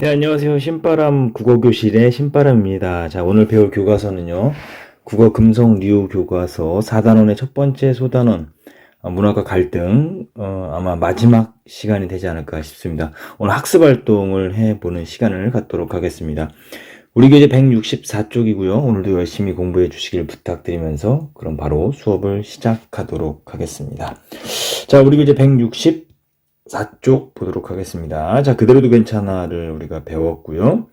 네, 안녕하세요. 신바람 국어교실의 신바람입니다. 자, 오늘 배울 교과서는요. 국어 금성류 교과서 4단원의 첫 번째 소단원, 어, 문화과 갈등, 어, 아마 마지막 시간이 되지 않을까 싶습니다. 오늘 학습 활동을 해보는 시간을 갖도록 하겠습니다. 우리 교재 164쪽이고요. 오늘도 열심히 공부해 주시길 부탁드리면서 그럼 바로 수업을 시작하도록 하겠습니다. 자, 우리 교재 164쪽 보도록 하겠습니다. 자, 그대로도 괜찮아를 우리가 배웠고요.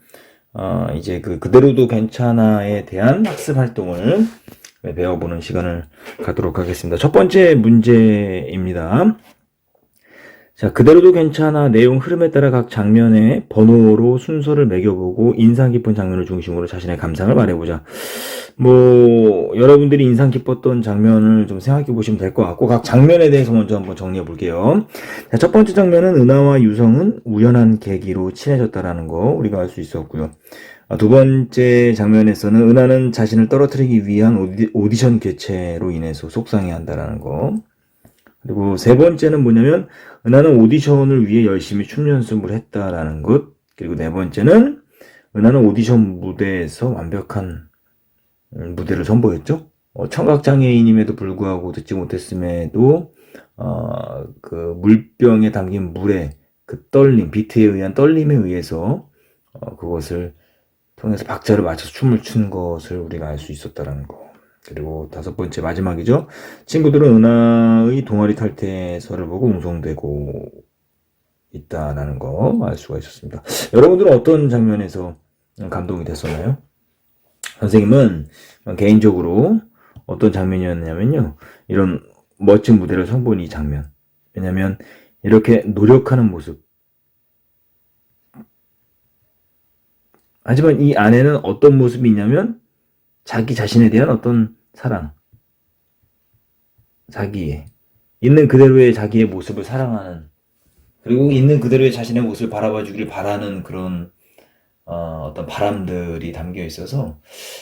어, 이제 그 그대로도 괜찮아에 대한 학습 활동을 배워보는 시간을 갖도록 하겠습니다. 첫 번째 문제입니다. 자, 그대로도 괜찮아 내용 흐름에 따라 각 장면의 번호로 순서를 매겨보고 인상 깊은 장면을 중심으로 자신의 감상을 말해보자. 뭐, 여러분들이 인상 깊었던 장면을 좀 생각해 보시면 될 것 같고, 각 장면에 대해서 먼저 한번 정리해 볼게요. 자, 첫 번째 장면은 은하와 유성은 우연한 계기로 친해졌다라는 거 우리가 알 수 있었고요. 아, 두 번째 장면에서는 은하는 자신을 떨어뜨리기 위한 오디, 오디션 개최로 인해서 속상해 한다라는 거. 그리고 세 번째는 뭐냐면 은하는 오디션을 위해 열심히 춤 연습을 했다라는 것. 그리고 네 번째는 은하는 오디션 무대에서 완벽한 음, 무대를 선보였죠. 어, 청각장애인임에도 불구하고 듣지 못했음에도 어, 그 물병에 담긴 물의 그 떨림, 비트에 의한 떨림에 의해서 어, 그것을 통해서 박자를 맞춰서 춤을 춘 것을 우리가 알 수 있었다라는 거. 그리고 다섯 번째 마지막이죠. 친구들은 은하의 동아리 탈퇴설을 보고 웅성되고 있다라는 거 알 수가 있었습니다. 여러분들은 어떤 장면에서 감동이 됐었나요? 선생님은 개인적으로 어떤 장면이었냐면요. 이런 멋진 무대를 선보인 이 장면. 왜냐면 이렇게 노력하는 모습. 하지만 이 안에는 어떤 모습이 있냐면 자기 자신에 대한 어떤 사랑. 자기의 있는 그대로의 자기의 모습을 사랑하는 그리고 있는 그대로의 자신의 모습을 바라봐 주기를 바라는 그런 어, 어떤 바람들이 담겨 있어서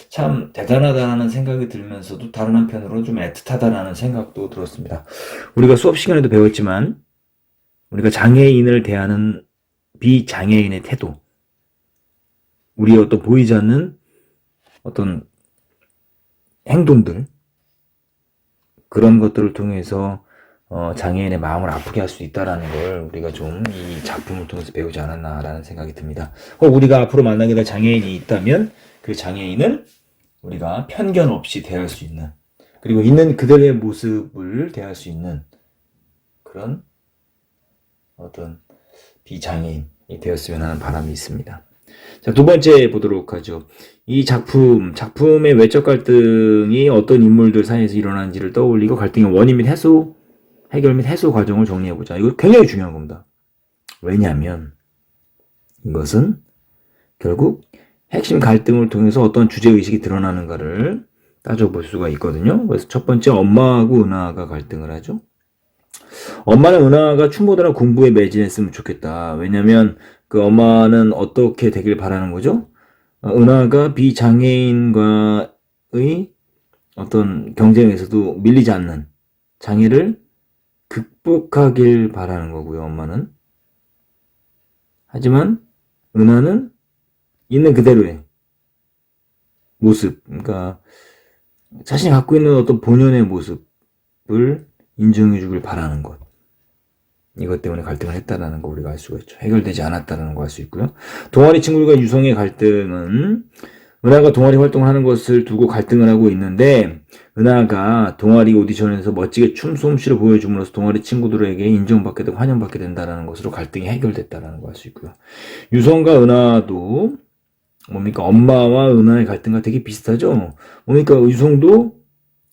참 대단하다는 생각이 들면서도 다른 한편으로는 좀 애틋하다라는 생각도 들었습니다. 우리가 수업 시간에도 배웠지만 우리가 장애인을 대하는 비장애인의 태도, 우리의 어떤 보이지 않는 어떤 행동들, 그런 것들을 통해서 어, 장애인의 마음을 아프게 할 수 있다라는 걸 우리가 좀 이 작품을 통해서 배우지 않았나라는 생각이 듭니다. 혹 우리가 앞으로 만나게 될 장애인이 있다면 그 장애인을 우리가 편견 없이 대할 수 있는 그리고 있는 그들의 모습을 대할 수 있는 그런 어떤 비장애인이 되었으면 하는 바람이 있습니다. 자, 두 번째 보도록 하죠. 이 작품, 작품의 외적 갈등이 어떤 인물들 사이에서 일어나는지를 떠올리고 갈등의 원인 및 해소, 해결 및 해소 과정을 정리해보자. 이거 굉장히 중요한 겁니다. 왜냐하면 이것은 결국 핵심 갈등을 통해서 어떤 주제의식이 드러나는가를 따져볼 수가 있거든요. 그래서 첫 번째 엄마하고 은하가 갈등을 하죠. 엄마는 은하가 춤보다는 공부에 매진했으면 좋겠다. 왜냐면 그 엄마는 어떻게 되길 바라는 거죠? 어, 은하가 비장애인과의 어떤 경쟁에서도 밀리지 않는 장애를 극복하길 바라는 거고요, 엄마는. 하지만 은하는 있는 그대로의 모습, 그러니까 자신이 갖고 있는 어떤 본연의 모습을 인정해 주길 바라는 것. 이것 때문에 갈등을 했다라는 거 우리가 알 수가 있죠. 해결되지 않았다라는 거 알 수 있고요. 동아리 친구들과 유성의 갈등은 은하가 동아리 활동을 하는 것을 두고 갈등을 하고 있는데 은하가 동아리 오디션에서 멋지게 춤 솜씨를 보여줌으로써 동아리 친구들에게 인정받게 되고 환영받게 된다라는 것으로 갈등이 해결됐다라는 거알수 있고요. 유성과 은하도 뭡니까 엄마와 은하의 갈등과 되게 비슷하죠. 뭡니까 유성도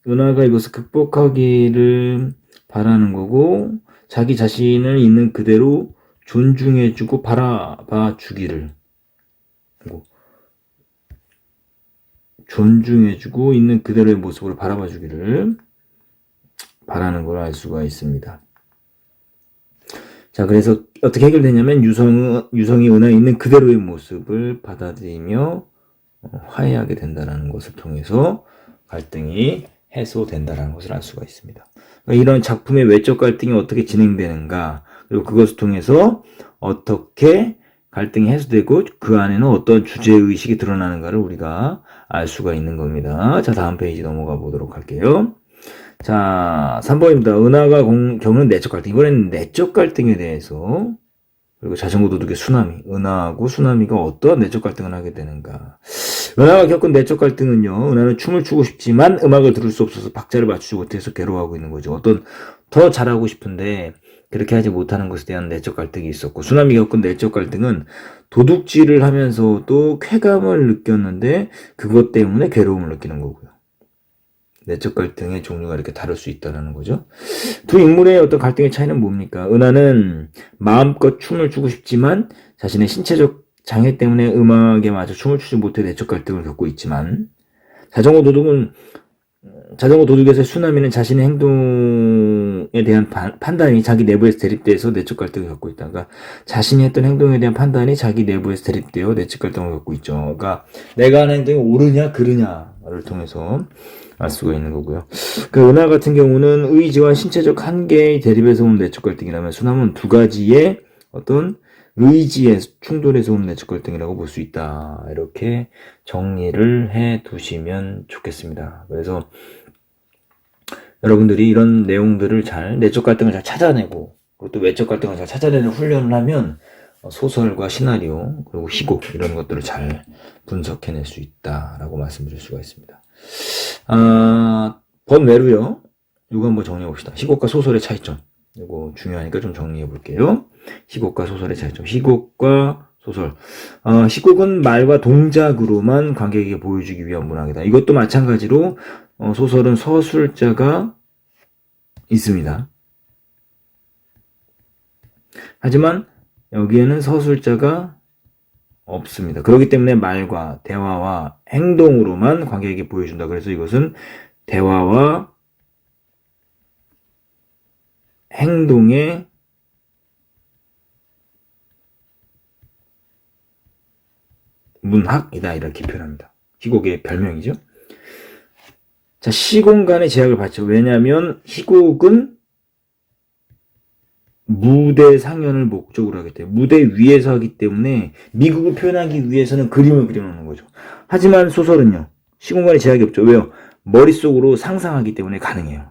은하가 이것을 극복하기를 바라는 거고 자기 자신을 있는 그대로 존중해주고 바라봐 주기를 그리고 존중해주고 있는 그대로의 모습으로 바라봐 주기를 바라는 걸 알 수가 있습니다. 자, 그래서 어떻게 해결되냐면 유성, 유성이 은하에 있는 그대로의 모습을 받아들이며 어, 화해하게 된다는 것을 통해서 갈등이 해소된다는 것을 알 수가 있습니다. 그러니까 이런 작품의 외적 갈등이 어떻게 진행되는가, 그리고 그것을 통해서 어떻게 갈등이 해소되고 그 안에는 어떤 주제의식이 드러나는가를 우리가 알 수가 있는 겁니다. 자, 다음 페이지 넘어가 보도록 할게요. 자, 3번입니다. 은하가 공- 겪는 내적 갈등. 이번에는 내적 갈등에 대해서 그리고 자전거 도둑의 수나미. 은하하고 수나미가 어떠한 내적 갈등을 하게 되는가. 은하가 겪은 내적 갈등은요. 은하는 춤을 추고 싶지만 음악을 들을 수 없어서 박자를 맞추지 못해서 괴로워하고 있는 거죠. 어떤 더 잘하고 싶은데 그렇게 하지 못하는 것에 대한 내적 갈등이 있었고 수나미 겪은 내적 갈등은 도둑질을 하면서도 쾌감을 느꼈는데 그것 때문에 괴로움을 느끼는 거고요. 내적 갈등의 종류가 이렇게 다를 수 있다는 거죠. 두 인물의 어떤 갈등의 차이는 뭡니까? 은하는 마음껏 춤을 추고 싶지만 자신의 신체적 장애 때문에 음악에 맞춰 춤을 추지 못해 내적 갈등을 겪고 있지만 자전거 도둑은 자전거 도둑에서의 수나미는 자신의 행동에 대한 판- 판단이 자기 내부에서 대립돼서 내적 갈등을 겪고 있다. 그러니까 자신이 했던 행동에 대한 판단이 자기 내부에서 대립되어 내적 갈등을 겪고 있죠. 그러니까 내가 하는 행동이 옳으냐 그르냐를 통해서 알 수가 있는 거고요. 그 은하 같은 경우는 의지와 신체적 한계의 대립에서 온 내적 갈등이라면 수남은 두 가지의 어떤 의지의 충돌에서 온 내적 갈등이라고 볼 수 있다. 이렇게 정리를 해 두시면 좋겠습니다. 그래서 여러분들이 이런 내용들을 잘 내적 갈등을 잘 찾아내고 그리고 또 외적 갈등을 잘 찾아내는 훈련을 하면 어, 소설과 시나리오 그리고 희곡 이런 것들을 잘 분석해낼 수 있다라고 말씀드릴 수가 있습니다. 아, 번외로요. 이거 한번 정리해 봅시다. 희곡과 소설의 차이점. 이거 중요하니까 좀 정리해 볼게요. 희곡과 소설의 차이점. 희곡과 소설. 어, 희곡은 말과 동작으로만 관객에게 보여주기 위한 문학이다. 이것도 마찬가지로 어, 소설은 서술자가 있습니다. 하지만 여기에는 서술자가 없습니다. 그렇기 때문에 말과 대화와 행동으로만 관객에게 보여준다. 그래서 이것은 대화와 행동의 문학이다. 이렇게 표현합니다. 희곡의 별명이죠. 자, 시공간의 제약을 받죠. 왜냐하면 희곡은 무대 상연을 목적으로 하기 때문에 무대 위에서 하기 때문에 미국을 표현하기 위해서는 그림을 그려놓는 거죠. 하지만 소설은요. 시공간에 제약이 없죠. 왜요? 머릿속으로 상상하기 때문에 가능해요.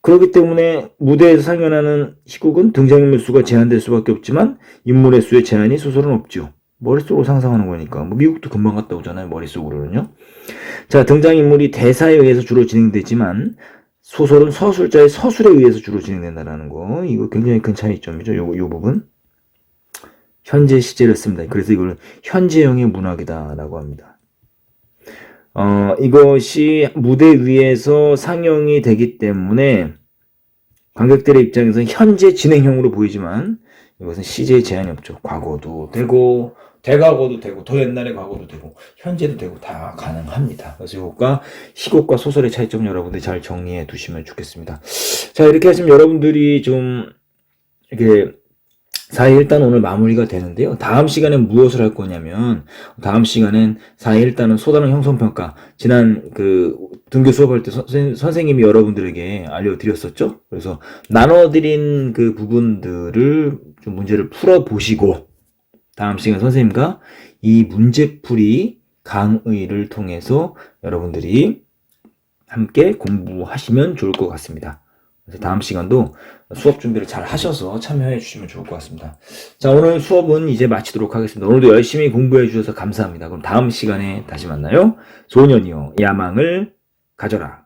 그렇기 때문에 무대에서 상연하는 희곡은 등장인물 수가 제한될 수밖에 없지만 인물의 수에 제한이 소설은 없죠. 머릿속으로 상상하는 거니까. 뭐 미국도 금방 갔다 오잖아요. 머릿속으로는요. 자, 등장인물이 대사에 의해서 주로 진행되지만 소설은 서술자의 서술에 의해서 주로 진행된다는 거. 이거 굉장히 큰 차이점이죠. 요, 요 부분. 현재 시제를 씁니다. 그래서 이걸 현재형의 문학이다라고 합니다. 어, 이것이 무대 위에서 상영이 되기 때문에 관객들의 입장에서는 현재 진행형으로 보이지만 이것은 시제에 제한이 없죠. 과거도 되고 대과거도 되고 더 옛날의 과거도 되고 현재도 되고 다 가능합니다. 그래서 이것과 희곡과 소설의 차이점 여러분들이 잘 정리해 두시면 좋겠습니다. 자 이렇게 하시면 여러분들이 좀 이렇게 사회 일단 오늘 마무리가 되는데요. 다음 시간엔 무엇을 할 거냐면 다음 시간엔 사회 일단은 소단원 형성평가 지난 그 등교 수업할 때 선, 선생님이 여러분들에게 알려드렸었죠. 그래서 나눠드린 그 부분들을 좀 문제를 풀어 보시고 다음 시간 선생님과 이 문제풀이 강의를 통해서 여러분들이 함께 공부하시면 좋을 것 같습니다. 다음 시간도 수업 준비를 잘 하셔서 참여해 주시면 좋을 것 같습니다. 자, 오늘 수업은 이제 마치도록 하겠습니다. 오늘도 열심히 공부해 주셔서 감사합니다. 그럼 다음 시간에 다시 만나요. 소년이요, 야망을 가져라.